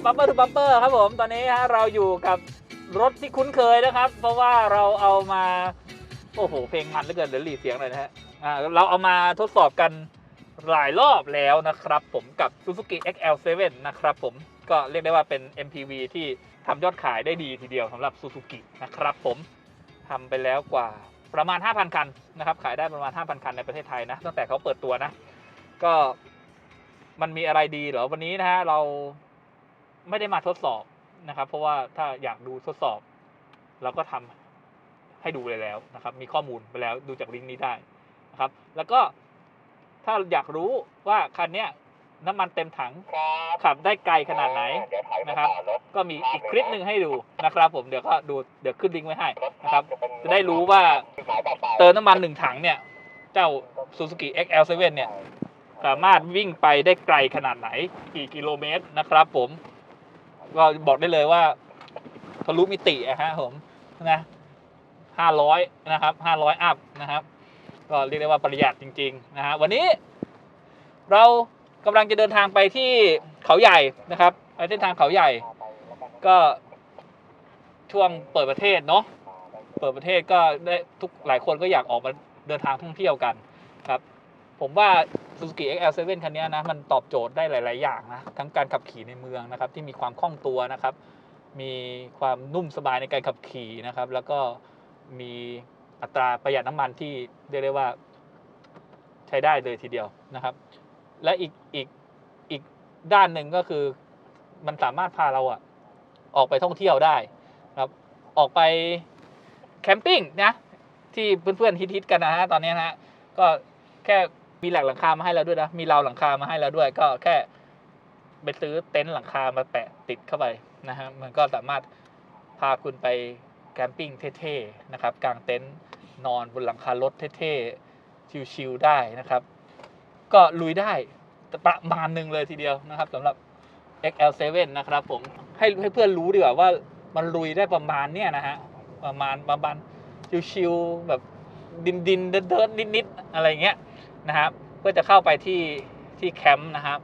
บกับบัมเปอร์ทูบัมเปอร์ครับผมตอนนี้ฮะเราอยู่กับรถที่คุ้นเคยนะครับ เพราะว่าเราเอามาโอ้โหเพลงมันเหลือเกินเดี๋ยวหลีเสียงหน่อยนะฮะอ่าเราเอามาทดสอบกันหลายรอบแล้วนะครับ ผมกับ Suzuki XL7 นะครับผมก็เรียกได้ว่าเป็น MPV ที่ทำยอดขายได้ดีทีเดียวสำหรับ Suzuki นะครับผมทำไปแล้วกว่าประมาณ 5,000 คันนะครับ ขายได้ประมาณ 5,000 คันในประเทศไทยนะ ตั้งแต่เขาเปิดตัวนะ ก็มันมีอะไรดีเหรอ วันนี้นะฮะ เรา ไม่ได้มาทดสอบนะครับ เพราะว่าถ้าอยากดูทดสอบ เราก็ทำให้ดูเลยแล้วนะครับ มีข้อมูลไปแล้วดูจากลิงก์นี้ได้นะครับ แล้วก็ถ้าอยากรู้ว่าคันเนี้ยน้ำมันเต็มถังขับได้ไกลขนาดไหนนะครับ ก็มีอีกคลิปหนึ่งให้ดูนะครับ ผมเดี๋ยวก็ดูเดี๋ยวขึ้นลิงก์ไว้ให้นะครับ จะได้รู้ว่าเติมน้ำมันหนึ่งถังเนี่ย เจ้า Suzuki XL7 เนี่ย สามารถวิ่งไปได้ไกลขนาดไหนกี่กิโลเมตรนะครับผม ก็บอกได้เลยว่าทะลุมิติอะฮะผมนะห้าร้อยนะครับห้าร้อยอัพนะครับ ก็เรียกได้ว่าประหยัดจริง ๆ นะฮะวันนี้ เรากำลังจะเดินทางไปที่เขาใหญ่นะครับไปเส้นทางเขาใหญ่ ก็ช่วงเปิดประเทศเนาะเปิดประเทศก็ได้ทุกหลายคนก็อยากออกมาเดินทางท่องเที่ยวกันครับ ผมว่า Suzuki XL7 คันนี้นะมันตอบโจทย์ได้หลาย ๆ อย่างนะทั้งการขับขี่ในเมืองนะครับที่มีความคล่องตัวนะครับ มีความนุ่มสบายในการขับขี่นะครับ แล้วก็มีอัตราประหยัดน้ำมันที่เรียกได้ว่าใช้ได้เลยทีเดียวนะครับ และอีกอีกอีกด้านหนึ่งก็คือมันสามารถพาเราอะออกไปท่องเที่ยวได้ครับออกไปแคมปิ้งนะที่เพื่อนๆฮิตๆกันนะฮะตอนนี้นะฮะก็แค่ มีแหลกหลังคามาให้แล้วด้วยนะ มีราวหลังคามาให้แล้วด้วย ก็แค่ไปซื้อเต็นท์หลังคามาแปะติดเข้าไปนะฮะมันก็สามารถพาคุณไปแคมปิ้งเท่ๆนะครับกางเต็นท์นอนบนหลังคารถเท่ๆชิลๆได้นะครับ ก็ลุยได้ประมาณหนึ่งเลยทีเดียวนะครับสำหรับ XL7 นะครับผมให้ให้เพื่อนรู้ดีกว่าว่ามันลุยได้ประมาณเนี้ยนะฮะประมาณประมาณชิวๆแบบดินดินๆเดินเดินๆนิดๆอะไรเงี้ย นะครับเพื่อจะเข้าไปที่ที่แคมป์นะครับ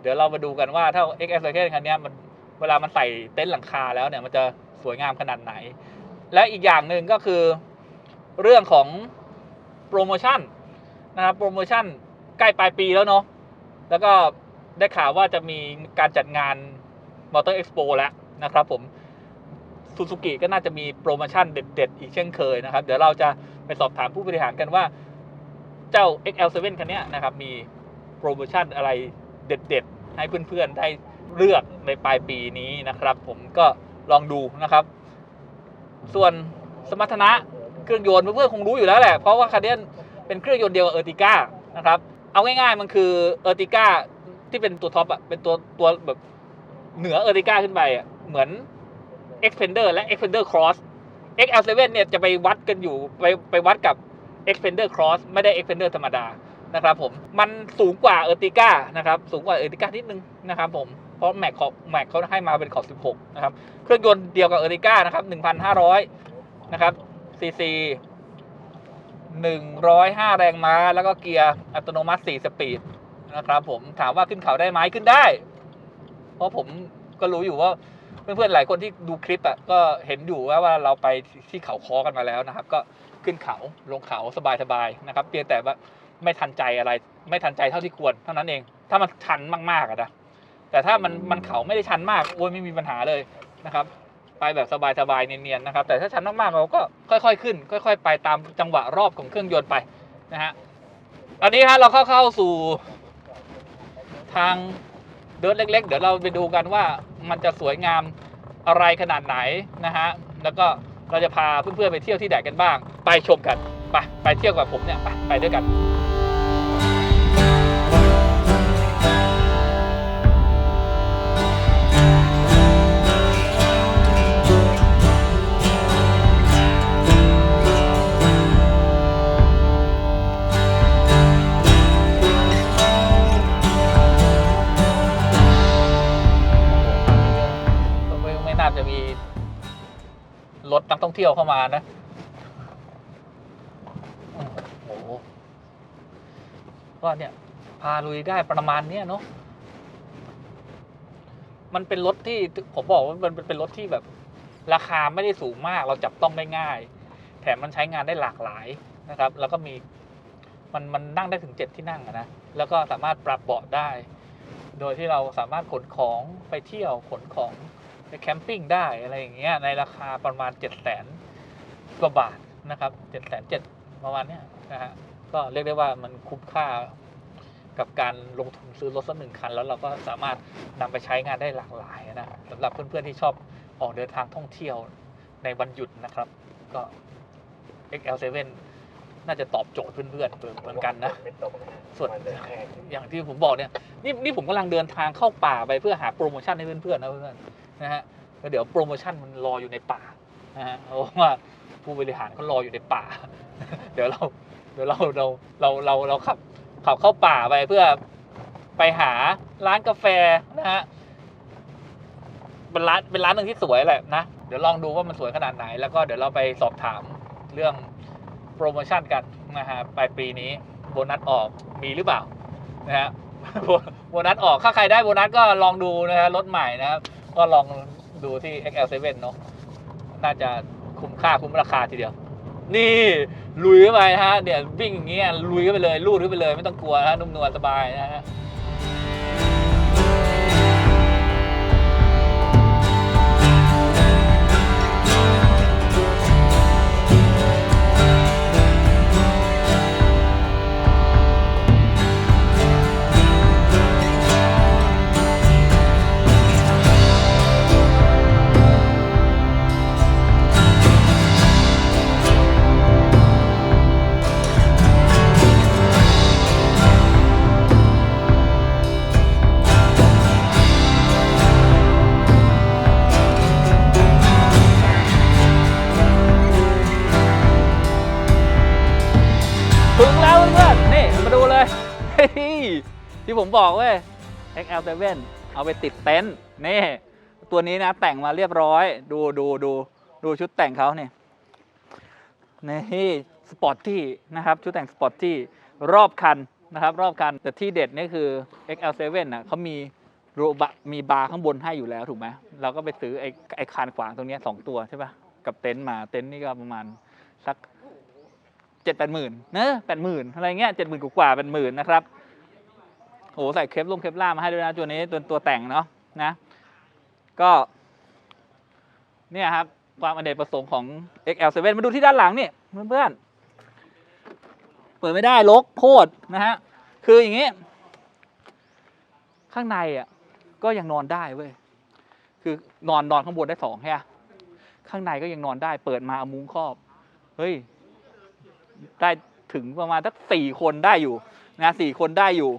เดี๋ยวเรามาดูกันว่าถ้า XS คันนี้มันเวลามันใส่เต็นท์หลังคาแล้วเนี่ยมันจะสวยงามขนาดไหน และอีกอย่างหนึ่งก็คือเรื่องของโปรโมชั่นนะครับโปรโมชั่นใกล้ปลายปีแล้วเนาะแล้วก็ได้ข่าวว่าจะมีการจัดงานมอเตอร์เอ็กซ์โปแล้วนะครับผมซูซูกิก็น่าจะมีโปรโมชั่นเด็ด ๆ อีกเช่นเคยนะครับ เดี๋ยวเราจะไปสอบถามผู้บริหารกันว่า เจ้า XL7 คันนี้นะครับมีโปรโมชั่นอะไรเด็ดๆ ให้เพื่อนๆ ได้เลือกในปลายปีนี้นะครับ ผมก็ลองดูนะครับ ส่วนสมรรถนะเครื่องยนต์เพื่อนๆ คงรู้อยู่แล้วแหละ เพราะว่าคันเนี้เป็นเครื่องยนต์เดียวกับเออร์ติก้านะครับ เอาง่ายๆ มันคือเออร์ติก้าที่เป็นตัวท็อปอะเป็นตัวตัวแบบเหนือเออร์ติก้าขึ้นไปอะเหมือน Xpander และ Xpander Cross XL7 เนี่ยจะไปวัดกันอยู่ไปไปวัดกับ Xpander Cross ไม่ได้ Xpander ธรรมดานะครับผมมันสูงกว่า Ertiga นะครับสูงกว่า Ertiga นิดนึงนะครับผมเพราะแม็กขอบแม็กเขาให้มาเป็นขอบ 16 นะครับ เครื่องยนต์เดียวกับ Ertiga นะครับ 1,500 นะครับ cc 105 แรงม้า แล้วก็เกียร์อัตโนมัติ 4 สปีดนะครับผมถามว่าขึ้นเขาได้ไหมขึ้นได้ เพราะผมก็รู้อยู่ว่า เพื่อนๆหลายคนที่ดูคลิปอะก็เห็นอยู่ว่าว่าเราไปที่เขาคอกันมาแล้วนะครับ ก็ขึ้นเขาลงเขาสบายๆนะครับเพียงแต่ว่าไม่ทันใจอะไร ไม่ทันใจเท่าที่ควรเท่านั้นเอง ถ้ามันชันมากๆอะนะแต่ถ้ามันมันเขาไม่ได้ชันมากโอ้ยไม่มีปัญหาเลยนะครับ ไปแบบสบายๆเนียนๆนะครับ แต่ถ้าชันมากๆเราก็ค่อยๆขึ้น ค่อย ๆ ไปตามจังหวะรอบของเครื่องยนต์ไปนะฮะตอนนี้ฮะเราเข้าเข้าสู่ทาง เดินเล็ก ๆ เดี๋ยวเราไปดูกันว่ามันจะสวยงามอะไรขนาดไหนนะฮะแล้วก็เราจะพาเพื่อนๆไปเที่ยวที่ไหนกันบ้าง ไปชมกัน ไปไปเที่ยวกับผมเนี่ยไปไปด้วยกัน มีรถนักท่องเที่ยวเข้ามานะโอ้โหก็เนี่ย พาลุยได้ประมาณเนี้ยเนาะมันเป็นรถที่ผมบอกว่ามันเป็นรถที่แบบ ราคาไม่ได้สูงมากเราจับต้องได้ง่าย แถมมันใช้งานได้หลากหลายนะครับ แล้วก็มีมันมันนั่งได้ถึงเจ็ดที่นั่งนะแล้วก็สามารถปรับเบาะได้ โดยที่เราสามารถขนของไปเที่ยวขนของ ไปแคมปิ้งได้อะไรอย่างเงี้ยในราคาประมาณเจ็ดแสนกว่าบาทนะครับเจ็ดแสนเจ็ดประมาณเนี้ยนะฮะก็เรียกได้ว่ามันคุ้มค่ากับการลงทุนซื้อรถสักหนึ่งคัน แล้วเราก็สามารถนำไปใช้งานได้หลากหลายนะสำหรับเพื่อนๆที่ชอบออกเดินทางท่องเที่ยวในวันหยุดนะครับ ก็ XL7 น่าจะตอบโจทย์เพื่อนๆเหมือนกันนะส่วนอย่างที่ผมบอกเนี่ยนี่นี่ผมกำลังเดินทางเข้าป่าไปเพื่อหาโปรโมชั่นให้เพื่อนๆนะเพื่อนๆ นะฮะแล้วเดี๋ยวโปรโมชั่นมันรออยู่ในป่านะฮะเพราะว่าผู้บริหารเขารออยู่ในป่า เดี๋ยวเราเดี๋ยวเราเราเราเราเราขับขับเข้าป่าไปเพื่อไปหาร้านกาแฟนะฮะเป็นร้านเป็นร้านหนึ่งที่สวยแหละนะเดี๋ยวลองดูว่ามันสวยขนาดไหน แล้วก็เดี๋ยวเราไปสอบถามเรื่องโปรโมชั่นกันนะฮะปลายปีนี้โบนัสออกมีหรือเปล่านะฮะโบโบนัสออกถ้าใครได้โบนัสก็ลองดูนะฮะรถใหม่นะครับ ก็ลองดูที่ XL7 เนอะน่าจะคุ้มค่าคุ้มราคาทีเดียว นี่ลุยเข้าไปฮะเดี๋ยววิ่งอย่างเงี้ยลุยเข้าไปเลยลูดเข้าไปเลยไม่ต้องกลัวนะฮะนุ่มนวลสบายนะฮะ้ยที่ผมบอกเว้ย XL7 เอาไปติดเต็นท์นี่ ตัวนี้นะแต่งมาเรียบร้อย ดูดูดูดูชุดแต่งเขาเนี่ยนี่สปอร์ตที่นะครับ ชุดแต่งสปอร์ตที่รอบคันนะครับ รอบคันแต่ที่เด็ดนี่คือ XL7 น่ะเขามีโรบะมีบาร์ข้างบนให้อยู่แล้วถูกไหมเราก็ไปซื้อไอ้ไอ้คานขวางตรงนี้สองตัวใช่ปะกับเต็นท์มาเต็นท์นี่ก็ประมาณสัก เจ็ดแปดหมื่นเนอะแปดหมื่นอะไรเงี้ยเจ็ดหมื่นกว่าๆเป็นหมื่นนะครับโอ้ใส่เคปลงเคปล่ามาให้ด้วยนะตัวนี้ตัวตัวแต่งเนาะนะ ก็ เนี่ยครับ ความอเนกประสงค์ของ XL7 มาดูที่ด้านหลังนี่เพื่อนๆเปิดไม่ได้ลกโพดนะฮะ คืออย่างงี้ ข้างในอะ ก็ยังนอนได้เว้ยคือนอนนอนข้างบนได้สองใช่ข้างในก็ยังนอนได้ เปิดมาเอามุ้งครอบ เฮ้ย ได้ถึงประมาณสักสี่คนได้อยู่นะสี่คนได้อยู่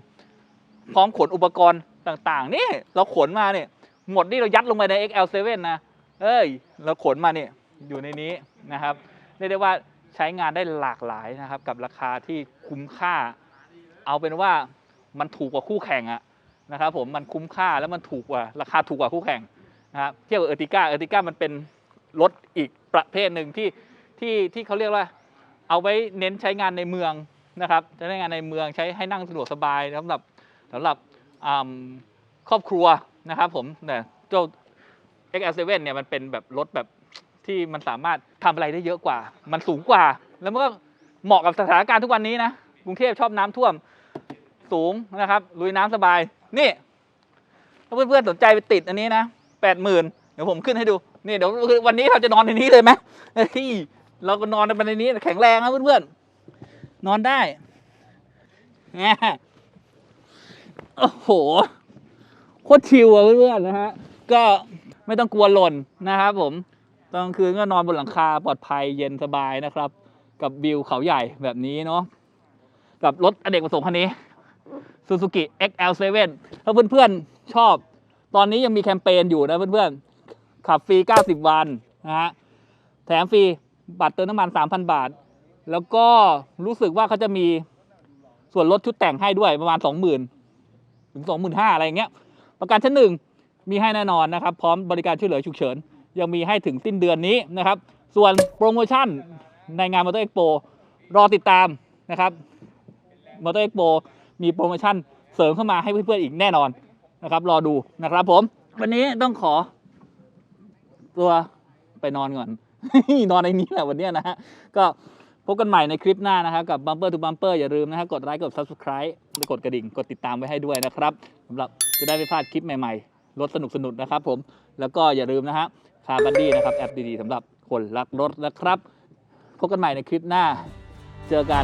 พร้อมขนอุปกรณ์ต่างๆ นี่เราขนมาเนี่ยหมดนี่เรายัดลงไปใน XL7 นะเอ้ย เราขนมาเนี่ยอยู่ในนี้นะครับเรียกได้ว่าใช้งานได้หลากหลายนะครับ กับราคาที่คุ้มค่า เอาเป็นว่ามันถูกกว่าคู่แข่งอะนะครับผมมันคุ้มค่าแล้วมันถูกกว่าราคาถูกกว่าคู่แข่งนะครับเทียบกับเออร์ติก้าเออร์ติก้ามันเป็นรถอีกประเภทหนึ่งที่ที่ที่เขาเรียกว่า เอาไว้เน้นใช้งานในเมืองนะครับใช้งานในเมืองใช้ให้นั่งสะดวกสบายสำหรับสำหรับครอบครัวนะครับผมแต่เจ้า XL7 เนี่ยมันเป็นแบบรถแบบที่มันสามารถทำอะไรได้เยอะกว่า มันสูงกว่า แล้วมันก็เหมาะกับสถานการณ์ทุกวันนี้นะ กรุงเทพชอบน้ำท่วมสูงนะครับ ลุยน้ำสบาย นี่ ถ้าเพื่อนๆสนใจไปติดอันนี้นะแปดหมื่นเดี๋ยวผมขึ้นให้ดู นี่เดี๋ยววันนี้เราจะนอนในนี้เลยไหมเฮ้ย เราก็นอนในนี้ แข็งแรงนะเพื่อนๆ นอนได้แงโอ้โห โคตรชิวอะเพื่อนๆนะฮะ ก็ไม่ต้องกลัวหล่นนะครับผม ตอนกลางคืนก็นอนบนหลังคาปลอดภัยเย็นสบายนะครับ กับวิวเขาใหญ่แบบนี้เนาะ กับรถอเนกประสงค์คันนี้ Suzuki XL7 ถ้าเพื่อนๆ ชอบ ตอนนี้ยังมีแคมเปญอยู่นะเพื่อนๆ ขับฟรี 90 วันนะฮะ แถมฟรี บัตรเติมน้ำมัน 3,000 บาท แล้วก็รู้สึกว่าเขาจะมีส่วนลดชุดแต่งให้ด้วยประมาณ 20,000 ถึง 25,000 อะไรอย่างเงี้ย ประกันชั้นหนึ่งมีให้แน่นอนนะครับ พร้อมบริการช่วยเหลือฉุกเฉิน ยังมีให้ถึงสิ้นเดือนนี้นะครับ ส่วนโปรโมชั่นในงานมอเตอร์เอ็กโปรอติดตามนะครับมอเตอร์เอ็กโปมีโปรโมชั่นเสริมเข้ามาให้เพื่อนๆอีกแน่นอนนะครับ รอดูนะครับผม วันนี้ต้องขอตัวไปนอนก่อน นอนในนี้แหละวันนี้นะฮะก็พบกันใหม่ในคลิปหน้านะครับกับ Bumper to Bumper อย่าลืมนะฮะกดไลค์กด Subscribe และกดกระดิ่งกดติดตามไว้ให้ด้วยนะครับสำหรับจะได้ไม่พลาดคลิปใหม่ๆ รถสนุกสนุกนะครับผมแล้วก็อย่าลืมนะฮะคาร์บันดี้นะครับแอปดีๆสำหรับคนรักรถนะครับ พบกันใหม่ในคลิปหน้า เจอกัน